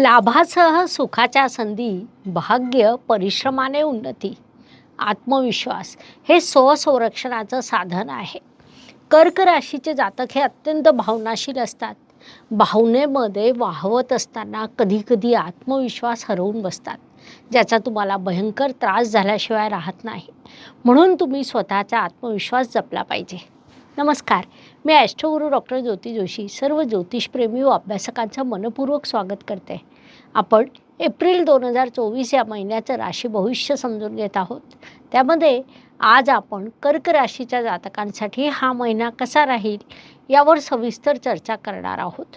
लाभासह सुखाच्या संधी भाग्य परिश्रमाने उन्नती आत्मविश्वास हे स्वसंरक्षणाचं साधन आहे. कर्क राशीचे जातक हे अत्यंत भावनाशील असतात. भावनेमध्ये वाहवत असताना कधीकधी आत्मविश्वास हरवून बसतात ज्याचा तुम्हाला भयंकर त्रास झाल्याशिवाय राहत नाही. म्हणून तुम्ही स्वतःचा आत्मविश्वास जपला पाहिजे. नमस्कार. मी ॲस्ट्रोगुरू डॉक्टर ज्योती जोशी सर्व ज्योतिषप्रेमी व अभ्यासकांचं मनपूर्वक स्वागत करते. आपण एप्रिल दोन हजार चोवीस या महिन्याचं राशी भविष्य समजून घेत आहोत. त्यामध्ये आज आपण कर्क राशीच्या जातकांसाठी हा महिना कसा राहील यावर सविस्तर चर्चा करणार आहोत.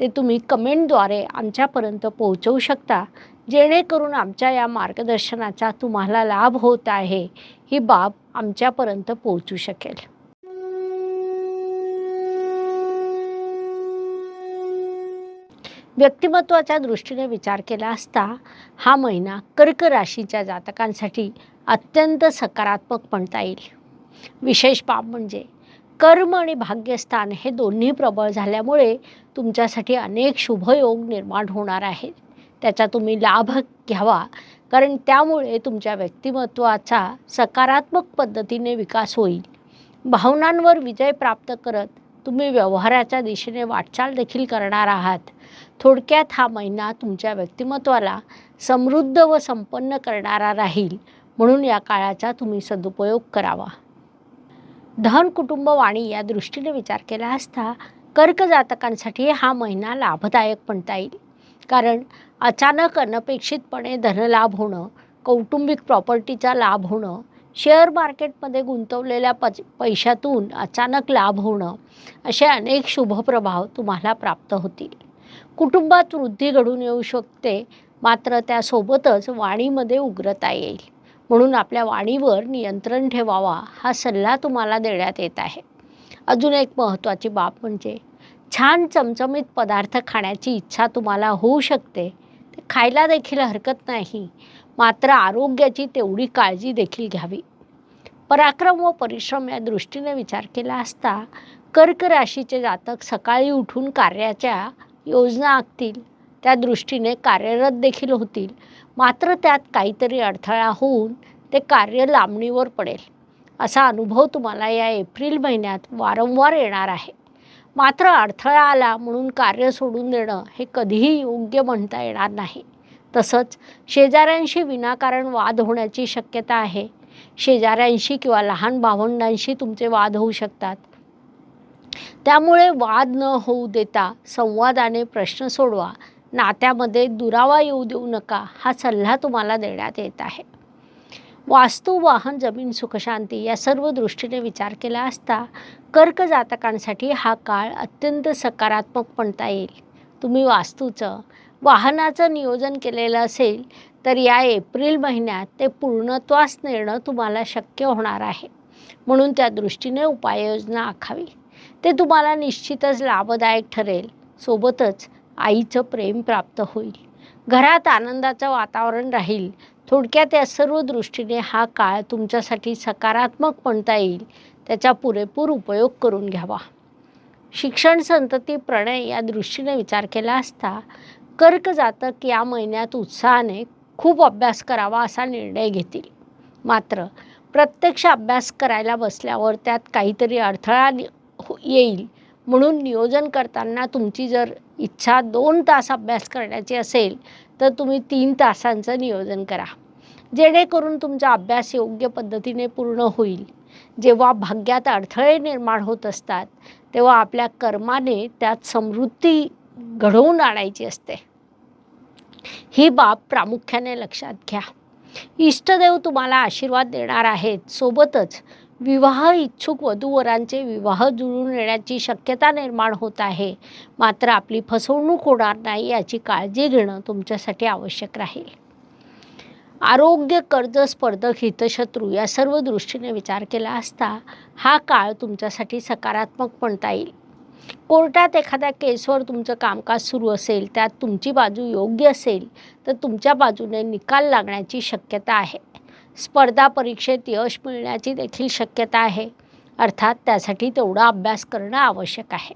ते तुम्ही कमेंटद्वारे आमच्यापर्यंत पोहोचवू शकता. जेणेकरून आमच्या या मार्गदर्शनाचा तुम्हाला लाभ होत आहे. ही बाब आमच्यापर्यंत पोहोचू शकेल. व्यक्तिमत्वाच्या दृष्टीने विचार केला असता हा महिना कर्क राशीच्या जातकांसाठी अत्यंत सकारात्मक म्हणता येईल. विशेष बाब म्हणजे कर्म आणि भाग्यस्थान हे दोन्ही प्रबळ झाल्यामुळे तुमच्यासाठी अनेक शुभयोग निर्माण होणार आहेत. त्याचा तुम्ही लाभ घ्यावा. कारण त्यामुळे तुमच्या व्यक्तिमत्वाचा सकारात्मक पद्धतीने विकास होईल. भावनांवर विजय प्राप्त करत तुम्ही व्यवहाराच्या दिशेने वाटचाल देखील करणार आहात. थोडक्यात हा महिना तुमच्या व्यक्तिमत्वाला समृद्ध व संपन्न करणारा राहील. म्हणून या काळाचा तुम्ही सदुपयोग करावा. धन कुटुंब वाणी या दृष्टीने विचार केला असता कर्क जातकांसाठी हा महिना लाभदायक म्हणता येईल. कारण अचानक अनपेक्षितपणे धनलाभ होणं कौटुंबिक प्रॉपर्टीचा लाभ होणं शेअर मार्केटमध्ये गुंतवलेल्या पच पैशातून अचानक लाभ होणं असे अनेक शुभप्रभाव तुम्हाला प्राप्त होतील. कुटुंबात वृद्धी घडून येऊ शकते मात्र त्यासोबतच वाणीमध्ये उग्रता येईल. म्हणून आपल्या वाणीवर नियंत्रण ठेवावा हा सल्ला तुम्हाला देण्यात येत आहे. अजून एक महत्त्वाची बाब म्हणजे छान चमचमीत पदार्थ खाण्याची इच्छा तुम्हाला होऊ शकते. ते खायला देखील हरकत नाही मात्र आरोग्याची तेवढी काळजी देखील घ्यावी. पराक्रम व परिश्रम या दृष्टीने विचार केला असता कर्क राशीचे जातक सकाळी उठून कार्याच्या योजना आखतील. त्या दृष्टीने कार्यरत देखील होतील. मात्र त्यात काहीतरी अडथळा होऊन ते कार्य लांबणीवर पडेल. असा अनुभव तुम्हाला या एप्रिल महिन्यात वारंवार येणार आहे. मात्र अडथळा आला म्हणून कार्य सोडून देणं हे कधीही योग्य म्हणता येणार नाही. तसंच शेजाऱ्यांशी विनाकारण वाद होण्याची शक्यता आहे. शेजाऱ्यांशी किंवा लहान भावंडांशी तुमचे वाद होऊ शकतात. त्यामुळे वाद न होऊ देता संवादाने प्रश्न सोडवा. नात्यामध्ये दुरावा येऊ देऊ नका हा सल्ला तुम्हाला देण्यात येत आहे. वास्तू वाहन जमीन सुखशांती या सर्व दृष्टीने विचार केला असता कर्क जातकांसाठी हा काळ अत्यंत सकारात्मक म्हणता येईल. तुम्ही वास्तूचं वाहनाचं नियोजन केलेलं असेल तर या एप्रिल महिन्यात ते पूर्णत्वास नेणं तुम्हाला शक्य होणार आहे. म्हणून त्या दृष्टीने उपाययोजना आखावी. ते तुम्हाला निश्चितच लाभदायक ठरेल. सोबतच आईचं प्रेम प्राप्त होईल. घरात आनंदाचं वातावरण राहील. थोडक्यात या सर्व दृष्टीने हा काळ तुमच्यासाठी सकारात्मक म्हणता येईल. त्याचा पुरेपूर उपयोग करून घ्यावा. शिक्षण संतती प्रणय या दृष्टीने विचार केला असता कर्क जातक या महिन्यात उत्साहाने खूप अभ्यास करावा असा निर्णय घेतील. मात्र प्रत्यक्ष अभ्यास करायला बसल्यावर त्यात काहीतरी अडथळा हो- येईल. म्हणून नियोजन करताना तुमची जर इच्छा दोन तास अभ्यास करण्याची असेल तर तुम्ही तीन तासांचं नियोजन करा. जेणेकरून तुमचा अभ्यास योग्य पद्धतीने पूर्ण होईल. जेव्हा भाग्यात अडथळे निर्माण होत असतात तेव्हा आपल्या कर्माने त्यात समृद्धी घडवून आणायची असते. ही बाब प्रामुख्याने लक्षात घ्या. इष्टदेव तुम्हाला आशीर्वाद देणार आहेत. सोबतच विवाह इच्छुक वधूवरांचे विवाह जुळून येण्याची शक्यता निर्माण होत आहे. मात्र आपली फसवणूक होणार नाही याची काळजी घेणं तुमच्यासाठी आवश्यक राहील. आरोग्य कर्ज स्पर्धक हितशत्रू या सर्व दृष्टीने विचार केला असता हा काळ तुमच्यासाठी सकारात्मक म्हणता येईल. कोर्टात एखाद्या केसवर तुमचं कामकाज सुरू असेल त्यात तुमची बाजू योग्य असेल तर तुमच्या बाजूने निकाल लागण्याची शक्यता आहे. स्पर्धा परीक्षेत यश मिळण्याची देखील शक्यता आहे. अर्थात त्यासाठी तेवढा अभ्यास करणं आवश्यक आहे.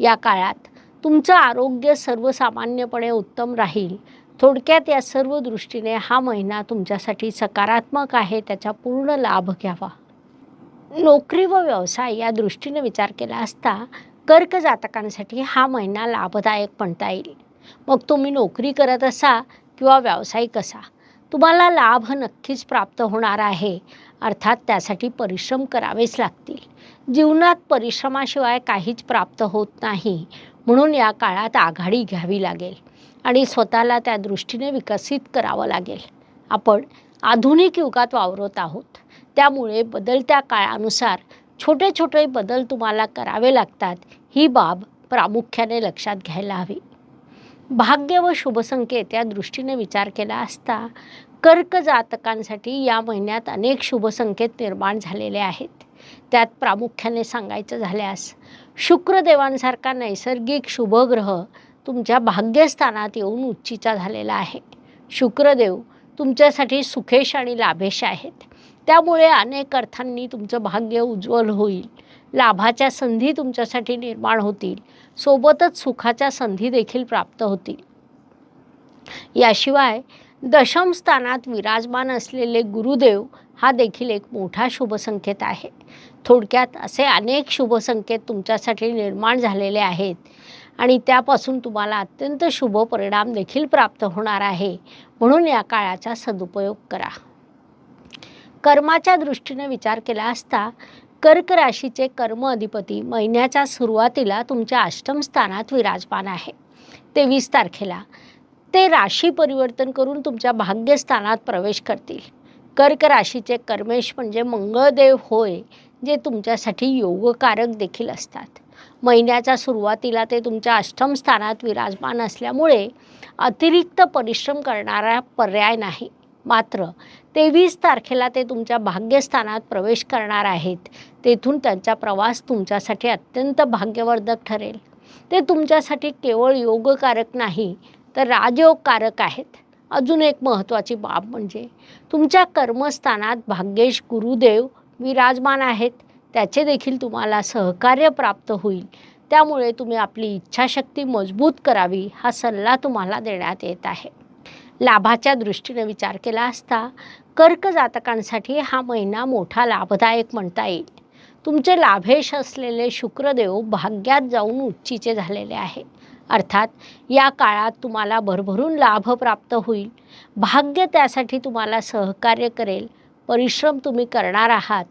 या काळात तुमचं आरोग्य सर्वसामान्यपणे उत्तम राहील. थोडक्यात या सर्व दृष्टीने हा महिना तुमच्यासाठी सकारात्मक आहे त्याचा पूर्ण लाभ घ्यावा. नोकरी व व्यवसाय या दृष्टीने विचार केला असता कर्क जातकांसाठी हा महिना लाभदायक म्हणता येईल. मग तुम्ही नोकरी करत असा किंवा व्यावसायिक असा तुम्हाला लाभ नक्कीच प्राप्त होणार आहे. अर्थात त्यासाठी परिश्रम करावेच लागतील. जीवनात परिश्रमाशिवाय काहीच प्राप्त होत नाही. म्हणून या काळात आघाडी घ्यावी लागेल आणि स्वतःला त्या दृष्टीने विकसित करावं लागेल. आपण आधुनिक युगात वावरत आहोत. त्यामुळे बदलत्या काळानुसार छोटे छोटे बदल तुम्हाला करावे लागतात. ही बाब प्रामुख्याने लक्षात घ्यायला हवी. भाग्य व शुभसंकेत या दृष्टीने विचार केला असता कर्क जातकांसाठी या महिन्यात अनेक शुभसंकेत निर्माण झालेले आहेत. त्यात प्रामुख्याने सांगायचं झाल्यास शुक्रदेवांसारखा नैसर्गिक शुभग्रह तुमच्या भाग्यस्थानात येऊन उच्चीचा झालेला आहे. शुक्रदेव तुमच्यासाठी सुखेश आणि लाभेश आहेत. त्यामुळे अनेक अर्थांनी तुमचं भाग्य उज्ज्वल होईल. लाभाच्या संधी तुमच्यासाठी निर्माण होतील. सोबतच सुखाच्या संधी देखील प्राप्त होतील. याशिवाय दशम स्थानात विराजमान असलेले गुरुदेव हा देखील एक मोठा शुभसंकेत आहे. थोडक्यात असे अनेक शुभसंकेत तुमच्यासाठी निर्माण झालेले आहेत आणि त्यापासून तुम्हाला अत्यंत शुभ परिणाम देखील प्राप्त होणार आहे. म्हणून या काळाचा सदुपयोग करा. कर्माच्या दृष्टीने विचार केला असता कर्क राशीचे कर्म अधिपती महिन्याच्या सुरुवातीला तुमच्या अष्टम स्थानात विराजमान आहे. तेवीस तारखेला ते राशी परिवर्तन करून तुमच्या भाग्यस्थानात प्रवेश करतील. कर्क राशीचे कर्मेश म्हणजे मंगळदेव होय जे तुमच्यासाठी योगकारक देखील असतात. महिन्याच्या सुरुवातीला ते तुमच्या अष्टम स्थानात विराजमान असल्यामुळे अतिरिक्त परिश्रम करणारा पर्याय नाही. मात्र तेवीस तारखेला ते तुमच्या भाग्यस्थानात प्रवेश करणार आहेत. तेथून त्यांचा प्रवास तुमच्यासाठी अत्यंत भाग्यवर्धक ठरेल. ते तुमच्यासाठी केवळ योगकारक नाही तर राजयोगकारक आहेत. अजून एक महत्त्वाची बाब म्हणजे तुमच्या कर्मस्थानात भाग्येश गुरुदेव विराजमान आहेत. त्याचे देखील तुम्हाला सहकार्य प्राप्त होईल. त्यामुळे तुम्ही आपली इच्छाशक्ती मजबूत करावी हा सल्ला तुम्हाला देण्यात येत आहे. लाभाच्या दृष्टीने विचार केला असता कर्क जातकांसाठी हा महिना मोठा लाभदायक म्हणता येईल. तुमचे लाभेश असलेले शुक्रदेव भाग्यात जाऊन उच्चीचे झालेले आहे. अर्थात या काळात तुम्हाला भरभरून लाभ प्राप्त होईल. भाग्य त्यासाठी तुम्हाला सहकार्य करेल. परिश्रम तुम्ही करणार आहात.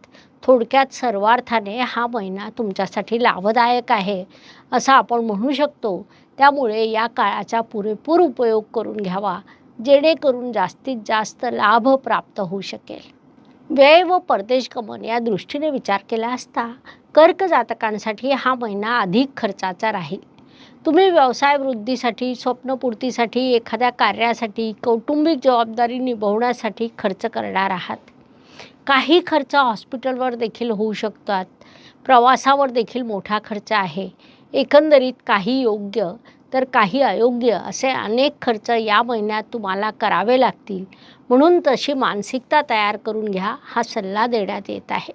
थोडक्यात सर्वार्थाने हा महिना तुमच्यासाठी लाभदायक आहे असं आपण म्हणू शकतो. त्यामुळे या काळाचा पुरेपूर उपयोग करून घ्यावा. जेणेकरून जास्तीत जास्त लाभ प्राप्त होऊ शकेल. व्यय व परदेश गमन या दृष्टीने विचार केला असता कर्क जातकांसाठी हा महिना अधिक खर्चाचा राहील. तुम्ही व्यवसाय वृद्धीसाठी स्वप्नपूर्तीसाठी एखाद्या कार्यासाठी कौटुंबिक जबाबदारी निभवण्यासाठी खर्च करणार आहात. काही खर्च हॉस्पिटलवर देखील होऊ शकतात. प्रवासावर देखील मोठा खर्च आहे. एकंदरीत काही योग्य तर काही अयोग्य असे अनेक खर्च या महिन्यात तुम्हाला करावे लागतील. म्हणून तशी मानसिकता तयार करून घ्या हा सल्ला देण्यात येत आहे.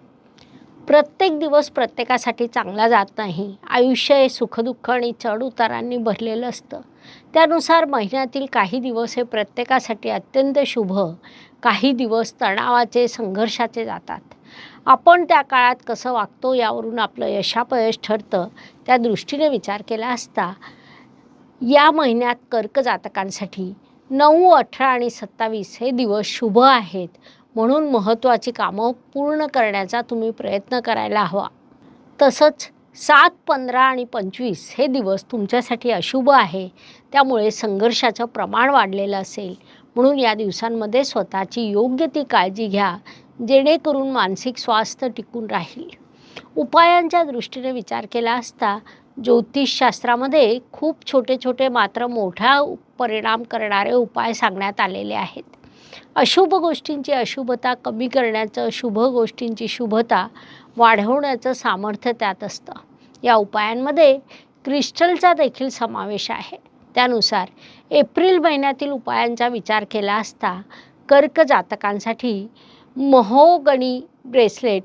प्रत्येक दिवस प्रत्येकासाठी चांगला जात नाही. आयुष्य हे सुखदुःख आणि चढउतारांनी भरलेलं असतं. त्यानुसार महिन्यातील काही दिवस हे प्रत्येकासाठी अत्यंत शुभ काही दिवस तणावाचे संघर्षाचे जातात. आपण त्या काळात कसं वागतो यावरून आपलं यशापयश ठरतं त्या दृष्टीने विचार केला असता या महिन्यात कर्क जातकांसाठी नऊ अठरा आणि सत्तावीस हे दिवस शुभ आहेत. म्हणून महत्त्वाची कामं पूर्ण करण्याचा तुम्ही प्रयत्न करायला हवा. तसंच सात पंधरा आणि पंचवीस हे दिवस तुमच्यासाठी अशुभ आहे. त्यामुळे संघर्षाचं प्रमाण वाढलेलं असेल. म्हणून या दिवसांमध्ये स्वतःची योग्य ती काळजी घ्या जेणेकरून मानसिक स्वास्थ्य टिकून राहील. उपायांच्या दृष्टीने विचार केला असता ज्योतिषशास्त्रामध्ये खूप छोटे छोटे मात्र मोठा परिणाम करणारे उपाय सांगण्यात आलेले आहेत. अशुभ गोष्टींची अशुभता कमी करण्याचं शुभ गोष्टींची शुभता वाढवण्याचं सामर्थ्य त्यात असतं. या उपायांमध्ये क्रिस्टलचा देखील समावेश आहे. त्यानुसार एप्रिल महिन्यातील उपायांचा विचार केला असता कर्क जातकांसाठी महोगणी ब्रेसलेट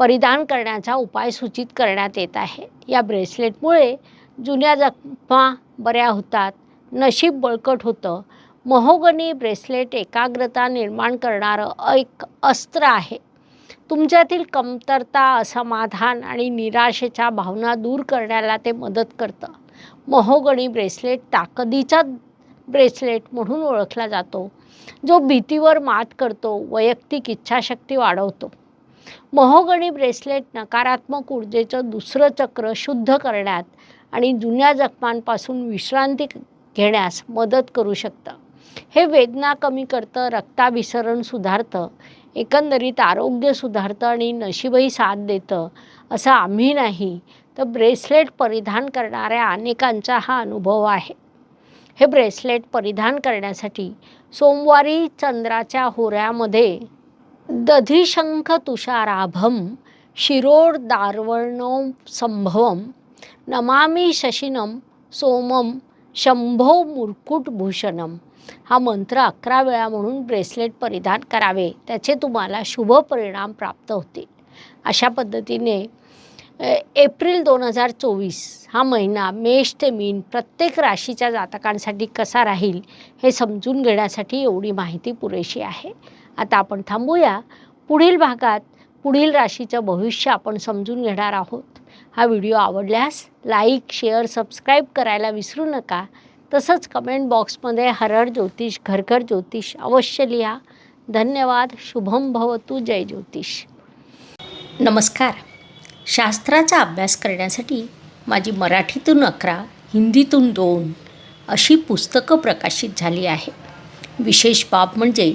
परिधान करण्याचा उपाय सूचित करण्यात येत आहे. या ब्रेसलेटमुळे जुन्या जखमा बऱ्या होतात नशीब बळकट होतं. महोगनी ब्रेसलेट एकाग्रता निर्माण करणारं एक अस्त्र आहे. तुमच्यातील कमतरता असमाधान आणि निराशेच्या भावना दूर करण्याला ते मदत करतं. महोगणी ब्रेसलेट ताकदीचा ब्रेसलेट म्हणून ओळखला जातो जो भीतीवर मात करतो वैयक्तिक इच्छाशक्ती वाढवतो. महोगणी ब्रेसलेट नकारात्मक ऊर्जेचं दुसरं चक्र शुद्ध करण्यात आणि जुन्या जखमांपासून विश्रांती घेण्यास मदत करू शकतं. हे वेदना कमी करतं रक्ताभिसरण सुधारतं एकंदरीत आरोग्य सुधारतं आणि नशीबही साथ देतं असं आम्ही नाही तर ब्रेसलेट परिधान करणाऱ्या अनेकांचा हा अनुभव आहे. हे ब्रेसलेट परिधान करण्यासाठी सोमवारी चंद्राच्या होऱ्यामध्ये दधिशंख तुषाराभम शिरोर्दार्वणो संभवम नमामी शशिनम सोमम शंभो मुरकुटभूषणम हा मंत्र अकरा वेळा म्हणून ब्रेसलेट परिधान करावे. त्याचे तुम्हाला शुभ परिणाम प्राप्त होतील. अशा पद्धतीने एप्रिल दोन हजार चोवीस हा महिना मेष ते मीन प्रत्येक राशीच्या जातकांसाठी कसा राहील हे समजून घेण्यासाठी एवढी माहिती पुरेशी आहे. आता आपण थांबूया. पुढील भागात पुढील राशीचं भविष्य आपण समजून घेणार आहोत. हा व्हिडिओ आवडल्यास लाईक शेअर सबस्क्राईब करायला विसरू नका. तसंच कमेंट बॉक्समध्ये हरहर ज्योतिष घरघर ज्योतिष अवश्य लिहा. धन्यवाद. शुभम भवतु. जय ज्योतिष. नमस्कार. शास्त्राचा अभ्यास करण्यासाठी माझी मराठीतून अकरा हिंदीतून दोन अशी पुस्तकं प्रकाशित झाली आहे विशेष बाब म्हणजे